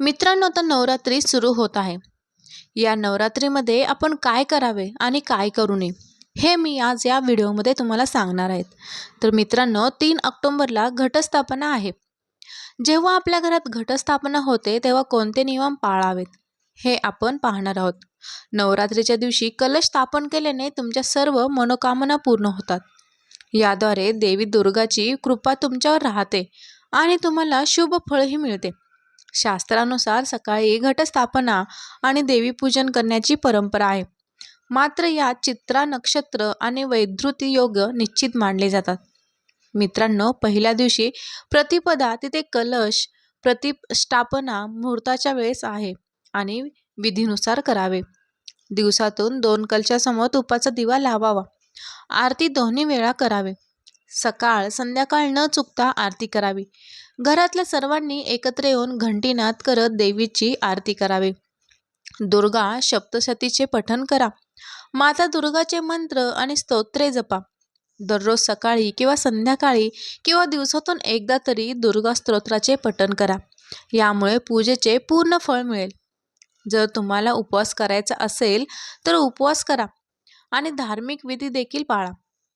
मित्रांनो आता नवरात्री सुरू होत आहे. या नवरात्रीमध्ये आपण काय करावे आणि काय करू नये हे मी आज या व्हिडिओमध्ये तुम्हाला सांगणार आहेत तर मित्रांनो तीन ऑक्टोंबरला घटस्थापना आहे. जेव्हा आपल्या घरात घटस्थापना होते तेव्हा कोणते नियम पाळावेत हे आपण पाहणार आहोत. नवरात्रीच्या दिवशी कलश स्थापन केल्याने तुमच्या सर्व मनोकामना पूर्ण होतात. याद्वारे देवी दुर्गाची कृपा तुमच्यावर राहते आणि तुम्हाला शुभ फळही मिळते. शास्त्रानुसार सकाळी घटस्थापना आणि देवीपूजन करण्याची परंपरा आहे. मात्र यात चित्रा नक्षत्र आणि वैधृती योग निश्चित मानले जातात. मित्रांनो पहिल्या दिवशी प्रतिपदा तिथे कलश प्रतिष्ठापना मुहूर्ताच्या वेळेस आहे आणि विधीनुसार करावे. दिवसातून दोन कलशासमोर तुपाचा दिवा लावावा. आरती दोन्ही वेळा करावे. सकाळ संध्याकाळ न चुकता आरती करावी. घरातल्या सर्वांनी एकत्र येऊन घंटीनाद करत देवीची आरती करावी. दुर्गा सप्तशतीचे पठण करा. माता दुर्गाचे मंत्र आणि स्तोत्रे जपा. दररोज सकाळी किंवा संध्याकाळी किंवा दिवसातून एकदा तरी दुर्गा स्तोत्राचे पठण करा. यामुळे पूजेचे पूर्ण फळ मिळेल. जर तुम्हाला उपवास करायचा असेल तर उपवास करा आणि धार्मिक विधी देखील पाळा.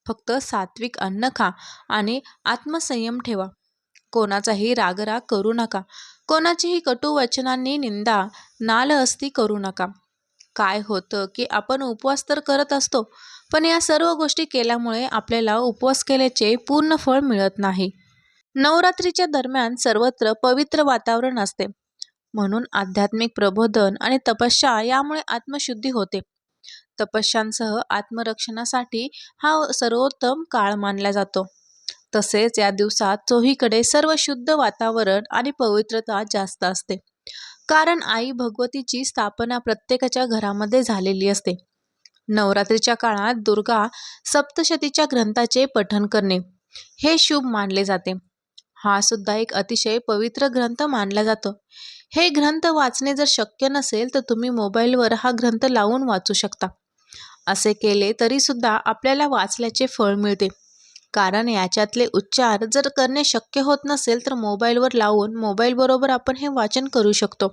फक्त सात्विक अन्न खा आणि आत्मसंयम ठेवा. कोणाचाही रागराग करू नका. कोणाचीही कटू वचनांनी निंदा नालहस्ती करू नका. काय होतं की आपण उपवास तर करत असतो पण या सर्व गोष्टी केल्यामुळे आपल्याला उपवास केल्याचे पूर्ण फळ मिळत नाही. नवरात्रीच्या दरम्यान सर्वत्र पवित्र वातावरण असते. म्हणून आध्यात्मिक प्रबोधन आणि तपस्या यामुळे आत्मशुद्धी होते. तपस्यांसह आत्मरक्षणासाठी हा सर्वोत्तम काळ मानला जातो. तसेच या दिवसात चोहीकडे सर्व शुद्ध वातावरण आणि पवित्रता जास्त असते. कारण आई भगवतीची स्थापना प्रत्येकाच्या घरामध्ये झालेली असते. नवरात्रीच्या काळात दुर्गा सप्तशतीच्या ग्रंथाचे पठण करणे हे शुभ मानले जाते. हा सुद्धा एक अतिशय पवित्र ग्रंथ मानला जातो. हे ग्रंथ वाचणे जर शक्य नसेल तर तुम्ही मोबाईलवर हा ग्रंथ लावून वाचू शकता. असे केले तरीसुद्धा आपल्याला वाचल्याचे फळ मिळते. कारण याच्यातले उच्चार जर करणे शक्य होत नसेल तर मोबाईलवर लावून मोबाईलबरोबर आपण हे वाचन करू शकतो.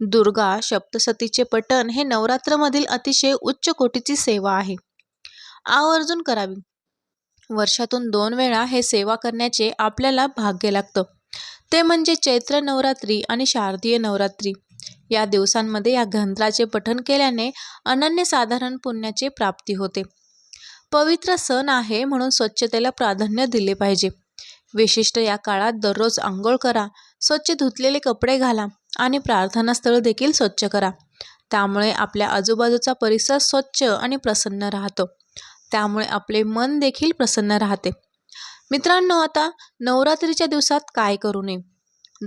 दुर्गा सप्तसतीचे पठण हे नवरात्रमधील अतिशय उच्च कोटीची सेवा आहे. आवर्जून करावी. वर्षातून दोन वेळा हे सेवा करण्याचे आपल्याला भाग्य लागतं. ते म्हणजे चैत्र नवरात्री आणि शारदीय नवरात्री. या दिवसांमध्ये या ग्रंथाचे पठण केल्याने अनन्यसाधारण पुण्याची प्राप्ती होते. पवित्र सण आहे म्हणून स्वच्छतेला प्राधान्य दिले पाहिजे. विशिष्ट या काळात दररोज आंघोळ करा स्वच्छ धुतलेले कपडे घाला आणि प्रार्थनास्थळ देखील स्वच्छ करा. त्यामुळे आपल्या आजूबाजूचा परिसर स्वच्छ आणि प्रसन्न राहतो. त्यामुळे आपले मन देखील प्रसन्न राहते. मित्रांनो आता नवरात्रीच्या दिवसात काय करू नये?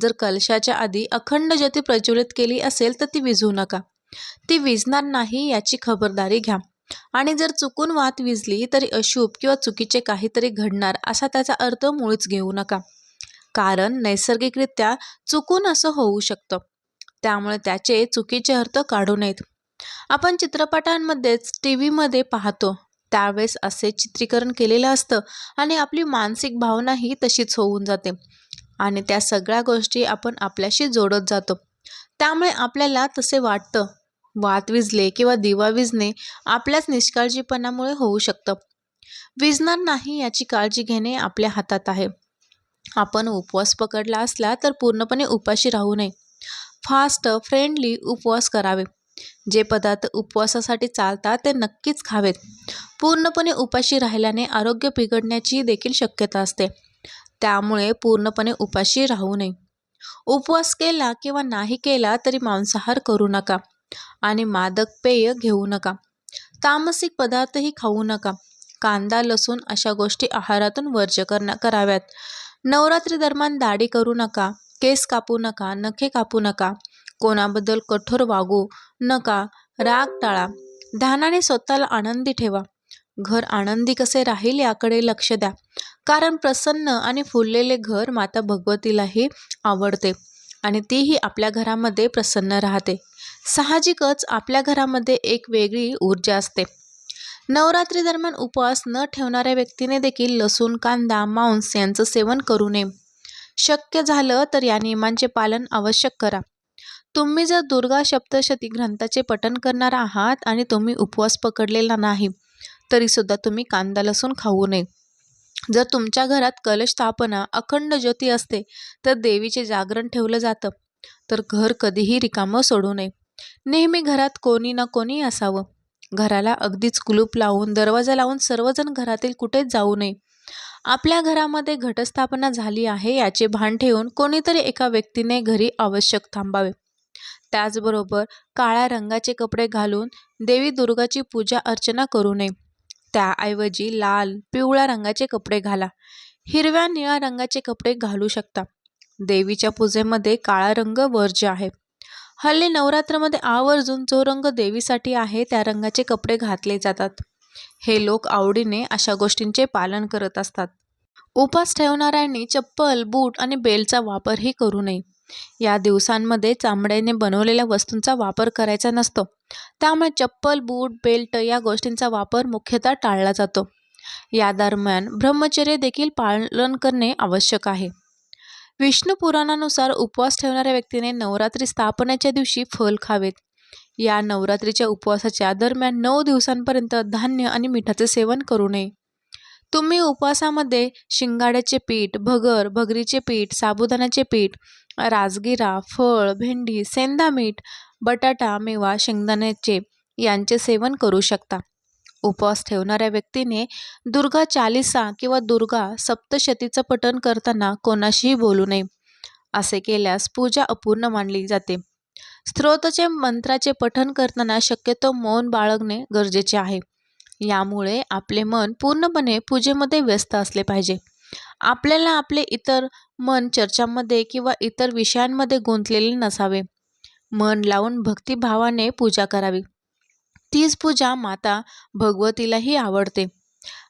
जर कलशाच्या आधी अखंड ज्योती प्रज्वलित केली असेल तर ती विझू नका. ती विझणार नाही याची खबरदारी घ्या. आणि जर चुकून वात विजली तरी अशुभ किंवा चुकीचे काहीतरी घडणार असा त्याचा अर्थ मुळीच घेऊ नका. कारण नैसर्गिकरित्या चुकून असं होऊ शकतं. त्यामुळे त्याचे चुकीचे अर्थ काढू नयेत. आपण चित्रपटांमध्येच टी व्हीमध्ये पाहतो. त्यावेळेस असे चित्रीकरण केलेलं असतं आणि आपली मानसिक भावनाही तशीच होऊन जाते. आणि त्या सगळ्या गोष्टी आपण आपल्याशी जोडत जातो. त्यामुळे आपल्याला तसे वाटतं. वात विजले किंवा दिवा विजणे आपल्याच निष्काळजीपणामुळे होऊ शकतं. विजणार नाही याची काळजी घेणे आपल्या हातात आहे. आपण उपवास पकडला असला तर पूर्णपणे उपाशी राहू नये. फास्ट फ्रेंडली उपवास करावे. जे पदार्थ उपवासासाठी चालतात ते नक्कीच खावेत. पूर्णपणे उपाशी राहिल्याने आरोग्य बिघडण्याची देखील शक्यता असते. त्यामुळे पूर्णपणे उपाशी राहू नये. उपवास केला किंवा नाही केला तरी मांसाहार करू नका आणि मादक पेय घेऊ नका. तामसिक पदार्थही खाऊ नका. कांदा लसूण अशा गोष्टी आहारातून वर्ज करना कराव्यात. नवरात्री दरम्यान दाढी करू नका केस कापू नका नखे कापू नका कोणाबद्दल कठोर वागू नका. राग टाळा. ध्यानाने स्वतःला आनंदी ठेवा. घर आनंदी कसे राहील याकडे लक्ष द्या. कारण प्रसन्न आणि फुललेले घर माता भगवतीलाही आवडते आणि तीही आपल्या घरामध्ये प्रसन्न राहते. साहजिकच आपल्या घरामध्ये एक वेगळी ऊर्जा असते. नवरात्री दरम्यान उपवास न ठेवणाऱ्या व्यक्तीने देखील लसूण कांदा मांस यांचं सेवन करू नये. शक्य झालं तर या नियमांचे पालन आवश्यक करा. तुम्ही जर दुर्गा सप्तशती ग्रंथाचे पठण करणार आहात आणि तुम्ही उपवास पकडलेला नाही तरीसुद्धा तुम्ही कांदा लसूण खाऊ नये. जर तुमच्या घरात कलश स्थापना अखंड ज्योती असते तर देवीचे जागरण ठेवलं जातं. तर घर कधीही रिकामं सोडू नये. नेहमी घरात कोणी ना कोणी असावं. घराला अगदीच कुलूप लावून दरवाजा लावून सर्वजण घरातील कुठेच जाऊ नये. आपल्या घरामध्ये घटस्थापना झाली आहे याचे भान ठेवून कोणीतरी एका व्यक्तीने घरी आवश्यक थांबावे. त्याचबरोबर काळ्या रंगाचे कपडे घालून देवी दुर्गाची पूजा अर्चना करू नये. त्याऐवजी लाल पिवळ्या रंगाचे कपडे घाला. हिरव्या निळ्या रंगाचे कपडे घालू शकता. देवीच्या पूजेमध्ये काळा रंग वर्ज्य आहे. हल्ली नवरात्रामध्ये आवर्जून जो रंग देवीसाठी आहे त्या रंगाचे कपडे घातले जातात. हे लोक आवडीने अशा गोष्टींचे पालन करत असतात. उपास ठेवणाऱ्यांनी चप्पल बूट आणि बेलचा वापरही करू नये. या दिवसांमध्ये चामड्याने बनवलेल्या वस्तूंचा वापर करायचा नसतो. त्यामुळे चप्पल बूट बेल्ट या गोष्टींचा वापर मुख्यतः टाळला जातो. या दरम्यान ब्रह्मचर्य देखील पालन करणे आवश्यक आहे. विष्णू पुराणानुसार उपवास ठेवणाऱ्या व्यक्तीने नवरात्री स्थापनेच्या दिवशी फल खावेत. या नवरात्रीच्या उपवासाच्या दरम्यान नऊ दिवसांपर्यंत धान्य आणि मिठाचे सेवन करू नये. तुम्ही उपवासामध्ये शिंगाड्याचे पीठ भगर भगरीचे पीठ साबुदाण्याचे पीठ राजगिरा फळ भेंडी सेंदा मीठ बटाटा मेवा शेंगदाण्याचे यांचे सेवन करू शकता. उपवास ठेवणाऱ्या व्यक्तीने दुर्गा चालिसा किंवा दुर्गा सप्तशतीचं पठण करताना कोणाशीही बोलू नये. असे केल्यास पूजा अपूर्ण मानली जाते. स्त्रोतचे मंत्राचे पठण करताना शक्यतो मौन बाळगणे गरजेचे आहे. यामुळे आपले मन पूर्णपणे पूजेमध्ये व्यस्त असले पाहिजे. आपल्याला आपले इतर मन चर्चांमध्ये किंवा इतर विषयांमध्ये गुंतलेले नसावे. मन लावून भक्तिभावाने पूजा करावी. तीच पूजा माता भगवतीलाही आवडते.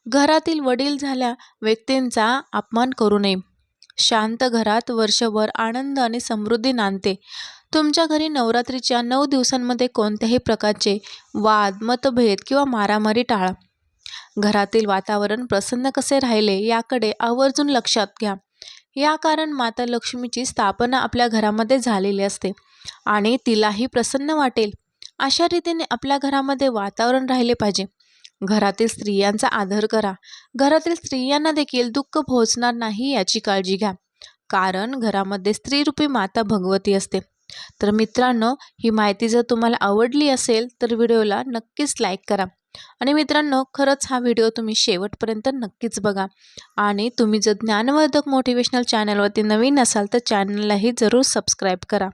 घरातील वडील झाल्या व्यक्तींचा अपमान करू नये. शांत घरात वर्षभर आनंद आणि समृद्धी नांदते. तुमच्या घरी नवरात्रीच्या नऊ दिवसांमध्ये कोणत्याही प्रकारचे वाद मतभेद किंवा मारामारी टाळा. घरातील वातावरण प्रसन्न कसे राहिले याकडे आवर्जून लक्षात घ्या. या कारण माता लक्ष्मीची स्थापना आपल्या घरामध्ये झालेली असते आणि तिलाही प्रसन्न वाटेल. अशा रीतीने आपल्या घरामध्ये वातावरण राहिले पाहिजे. घरातील स्त्रियांचा आदर करा. घरातील स्त्रियांना देखील दुःख पोहोचणार नाही याची काळजी घ्या. कारण घरामध्ये स्त्रीरूपी माता भगवती असते. तर मित्रांनो ही माहिती जर तुम्हाला आवडली असेल तर व्हिडिओला नक्कीच लाईक करा. आणि मित्रांनो खरंच हा व्हिडिओ तुम्ही शेवटपर्यंत नक्कीच बघा. आणि तुम्ही जर ज्ञानवर्धक मोटिवेशनल चॅनलवरती नवीन असाल तर चॅनललाही जरूर सबस्क्राईब करा.